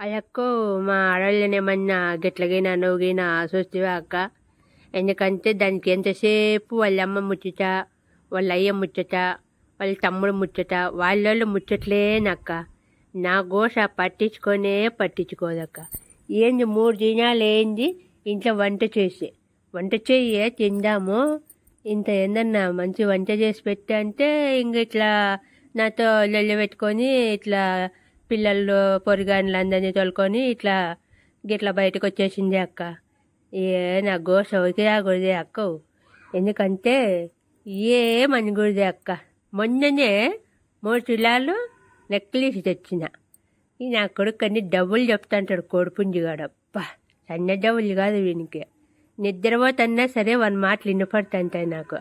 అయ్యక్కో మా ఆడవాళ్ళని ఏమన్నా గిట్లగైనా నువ్వుగైనా చూస్తేవా అక్క? ఎందుకంటే దానికి ఎంతసేపు వాళ్ళ అమ్మ ముచ్చట వాళ్ళ అయ్య ముచ్చట వాళ్ళ తమ్ముడు ముచ్చట వాళ్ళ ముచ్చట్లేనక్క నా గోష పట్టించుకొనే పట్టించుకోదక్క. ఏంది మూడు దినాలు ఏంది ఇంట్లో వంట చేసి. వంట చెయ్యే తిందాము. ఇంత ఏందన్నా మంచి వంట చేసి పెట్టా అంటే ఇంక ఇట్లా నాతో లొల్లి పెట్టుకొని ఇట్లా పిల్లలు పొరిగాన్లు అందరినీ తోలుకొని ఇట్లా గిట్లా బయటకు వచ్చేసింది అక్క. ఏ నా గోష రాకూడదే అక్క ఎందుకంటే ఏ మనకూడదే అక్క. మొన్ననే మూడు తులాలు నెక్లెస్ తెచ్చిన. ఈ నా కొడుకు అన్ని డబ్బులు చెప్తాంటాడు కోడిపుంజిగాడు అబ్బా సన్న డబ్బులు కాదు వీనికి. నిద్రపోతన్నా సరే వన్ మాటలు వినపడుతుంటాయి నాకు.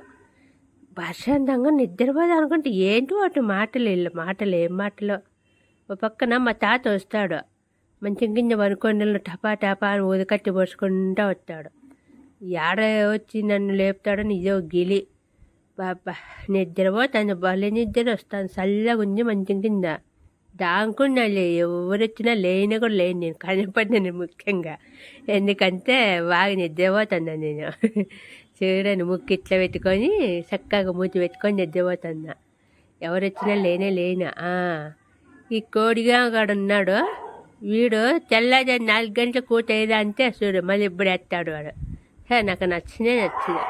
ప్రశాంతంగా నిద్రపోదు అనుకుంటే ఏంటి వాటి మాటలు వీళ్ళ మాటలు ఏం మాటలు? ఓ పక్కన మా తాత వస్తాడు. మంచి గింజ పనుకొని టపా టపా అని ఊదకట్టి పోసుకుంటూ వస్తాడు. ఏడ వచ్చి నన్ను లేపుతాడని ఇదో గిలి. బాబా నిద్రపోతాను భలే నిద్ర వస్తాను చల్లగా ఉంది మంచి కింద. దాంకున్నా లే ఎవరు వచ్చినా లేని కూడా లేని నేను. కనపడ్డాను ముఖ్యంగా. ఎందుకంటే బాగా నిద్రపోతున్నా నేను. చూడని ముక్కు ఇట్లా పెట్టుకొని చక్కగా మూతి పెట్టుకొని నిద్రపోతున్నా. ఎవరు వచ్చినా లేనే. లేనా ఈ కోడిగా గాడు ఉన్నాడు వీడు తెల్లజారి నాలుగు గంటలు కూత అంటే చూడు మళ్ళీ ఇప్పుడు ఎత్తాడు వాడు. సరే నాకు నచ్చినే నచ్చింది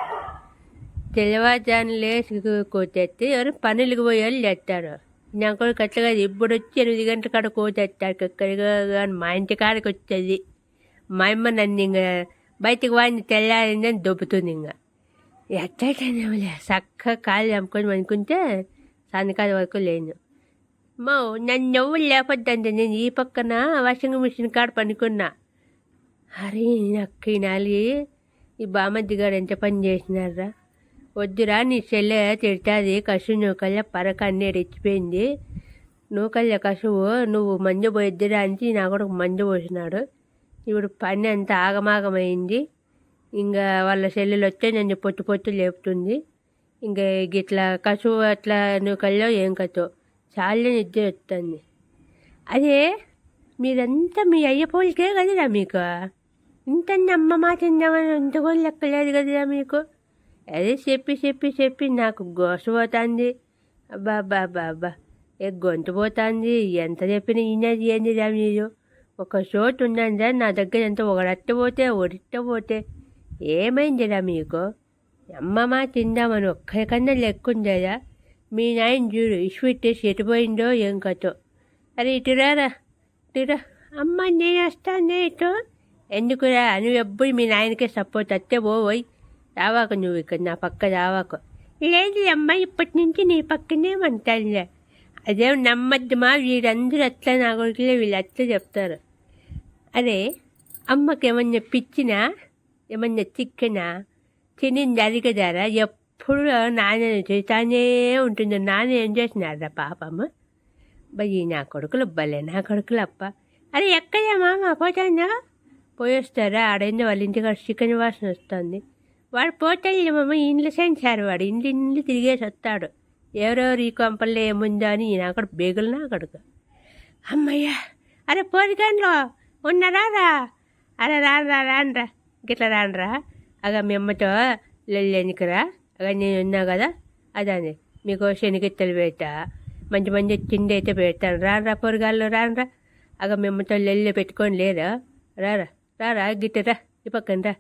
తెల్లవారుజాను లేచి కూతెత్తి ఎవరు పనులకు పోయి వాళ్ళు ఎత్తాడు. నా కొడుకు అట్లా ఇప్పుడు వచ్చి ఎనిమిది గంటల కాడ కూతెత్తాడు. ఎక్కడిగా కానీ మా ఇంటి కాడికి వచ్చేది మా అమ్మ నన్ను ఇంకా బయటకు వాడిని తెల్లారిందని దొబ్బుతుంది ఇంకా ఎట్టయితేనేమలే చక్కగా కాళ్ళు అమ్ముకొని అనుకుంటే సన్నకాల వరకు లేను. మా నన్ను ఎవరు లేపొద్దంటే నేను ఈ పక్కన వాషింగ్ మిషన్ కాడ పనుకున్నా. అరే నక్కి నాలి ఈ బామద్ది గారు ఎంత పని చేసినారా వద్దురా నీ చెల్లె తిడుతుంది కసు నూకల్ల పరక అన్నీ రెచ్చిపోయింది. నూకల్ల కసువు నువ్వు మందు పోయిద్దిరా అని నా కూడా మందు పోసినాడు. ఇప్పుడు పని అంతా ఆగమాగమైంది. ఇంకా వాళ్ళ చెల్లెలు వచ్చే నన్ను పొట్టు పొట్టు లేపుతుంది. ఇంకా గిట్లా కసువు అట్లా నూకల్లో ఏం కతో చాలా నిద్ర వస్తుంది. అదే మీరంతా మీ అయ్య పోలికే కదరా మీకు? ఇంత అమ్మ మాట ఇంత కూడా లెక్కలేదు కదరా మీకు? అదే చెప్పి చెప్పి చెప్పి నాకు గోస పోతుంది. అబ్బా అబ్బా అబ్బా అబ్బా. ఏ గొంతు పోతుంది. ఎంత చెప్పినా ఇన్నది ఏందిరా మీరు. ఒక చోటు ఉన్నదా నా దగ్గర ఎంత ఒకడట్ట పోతే ఒకటిట్ట పోతే ఏమైందిరా మీకు? అమ్మమ్మ తిందామని ఒక్కరికన్నా లెక్కుందేరా. మీ నాయన చూడు ఇసుపెట్టేసి ఎటుపోయిందో ఏం కథో. అరే ఇటురారా ఇటురా అమ్మ నేను వస్తాను ఇటు. ఎందుకురా నువ్వు ఎప్పుడు మీ నాయనకే సపోర్ట్ అత్తే పోవోయ్. రావాక నువ్వు ఇక్కడ నా పక్క రావాక. లేదు అమ్మ ఇప్పటి నుంచి నీ పక్కనే అంటానులే అదేం నమ్మద్దుమా వీరందరూ అట్లా నా కొడుకులే వీళ్ళు అట్లా చెప్తారు. అరే అమ్మకి ఏమన్నా పిచ్చినా ఏమన్నా చిక్కనా తినింది అరిగదారా? ఎప్పుడు ఎప్పుడు నాన్న చేస్తానే ఉంటుంది. నాన్న ఏం చేసినారా పాపమ్మ బయ్యి నా కొడుకులు భలే నా కొడుకులు అప్ప అరే ఎక్కయ్యా మామ? పోతానా పోయొస్తారా? ఆడైంది వాళ్ళ ఇంటికాడ చికెన్ వాసన వస్తుంది. వాడు పోతే మామ ఇండ్లు సెంచారు వాడు. ఇండ్లు ఇండ్లు తిరిగేసి వస్తాడు. ఎవరెవరు ఈ కొంపల్లో ఏముందో అని నా అక్కడ బేగులు నా కొడుకు. అమ్మయ్యా! అరే పోరికాన్లో ఉన్నారా రా అరే రానరా రానరా. గిట్లా రానరా. అగ మీ అమ్మతో లెల్లెనికరా నేను ఉన్నా కదా అదే మీకు శనగిత్తలు పెడతా మంచి మంచి తిండి అయితే పెడతాను. రానరా పొరగాళ్ళు రానరా. అగ మిమ్మతో లెల్లి పెట్టుకొని లేరా? రారా రారా గిట్టరా ఈ పక్కన రా.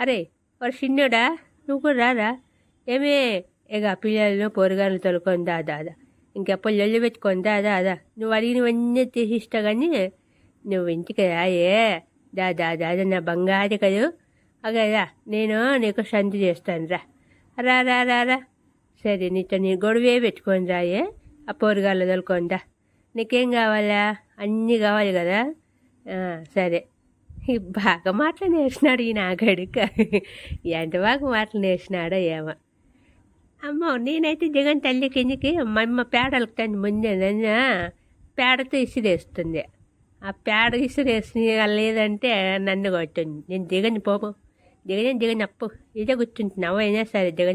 అరే వాడు చిన్నోడా? నువ్వు కూడా రారా? ఏమే? ఇక పిల్లలను పొరగాళ్ళు తొలుకొని దా దాదా ఇంకెప్పుడు లొల్లి పెట్టుకొని దా దాదా నువ్వు అడిగినవన్నీ తీసిస్తా కానీ నువ్వు ఇంటికి రాయే. దా దా దాదా నా బంగారు కదూ. అగదా నేను నీకు సంతి చేస్తాను రా. రా రా రా రా. సరే నీతో నీ గొడవే పెట్టుకొని రాయే ఆ పోరుగాళ్ళు తొలుకోండా నీకేం కావాలా? అన్నీ కావాలి కదా? సరే. బాగా మాటలు నేర్చినాడు ఈ నాగడిక ఎంత బాగా మాటలు నేర్చినాడో ఏమో. అమ్మో నేనైతే జగన్ తల్లి కిందికి మమ్మ అమ్మ పేడలకు తను ముందే పేడతో ఇసిరేస్తుంది. ఆ పేడ ఇసిరేసి లేదంటే నన్ను కొట్టింది. నేను దిగని పోపు. దిగని దిగని అప్పు ఇదే కూర్చుంటున్నావు అయినా సరే దిగని